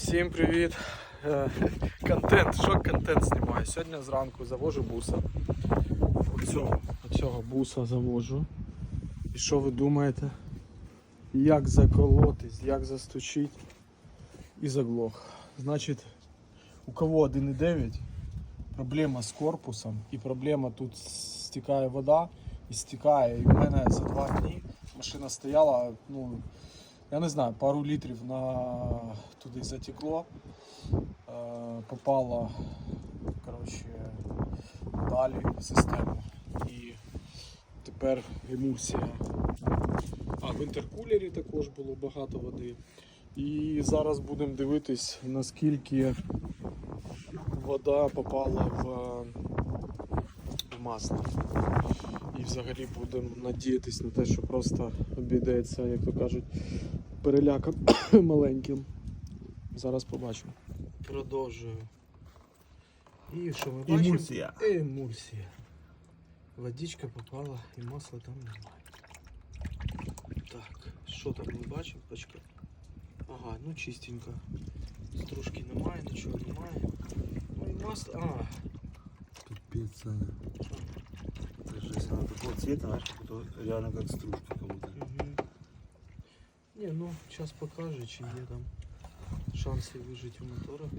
Всім привіт! Е, Контент, що контент знімаю? Сьогодні зранку завожу буса. Оцього, оцього буса завожу. І що ви думаєте? Як заколотись, як застучить і заглох. Значить, у кого 1,9 проблема з корпусом і проблема тут стікає вода і стікає. І в мене за два дні машина стояла, ну, я не знаю, пару літрів на туди затекло, е, попало коротше, далі в систему. І тепер емульсія. А в інтеркулері також було багато води. І зараз будемо дивитись, наскільки вода попала в, в масло. І взагалі будемо надіятись на те, що просто обійдеться, як то кажуть, переляком маленьким. Зараз побачимо. Продовжую. І що ми бачимо? Емульсія. Емульсія. Водичка попала і масла там немає. Так, що там ми бачимо? Почекай. Ага, ну чистенько. Стружки немає, нічого немає. Ну і масло. А, Пипец, Саня. Это же если она такого цвета, знаешь, как будто реально как стружка как будто. Угу. Не, ну, зараз покаже, чи є там шанси вижити у мотора.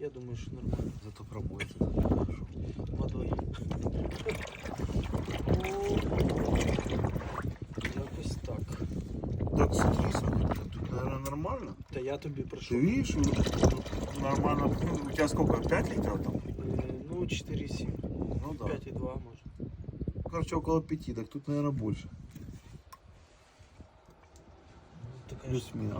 Я думаю, що нормально. Зато промоется. это хорошо. Якось так. Так, смотри, Саня, тут, наверное, нормально. Та я тобі Ты прошу. видишь, ну, тут нормально. Ну, У тебя сколько, 5 литров там? Е, Ну, 4,7. Ну да. 5,2 може. Короче, около 5, так тут, наверное, больше. Ну, така ж Плюс-минус.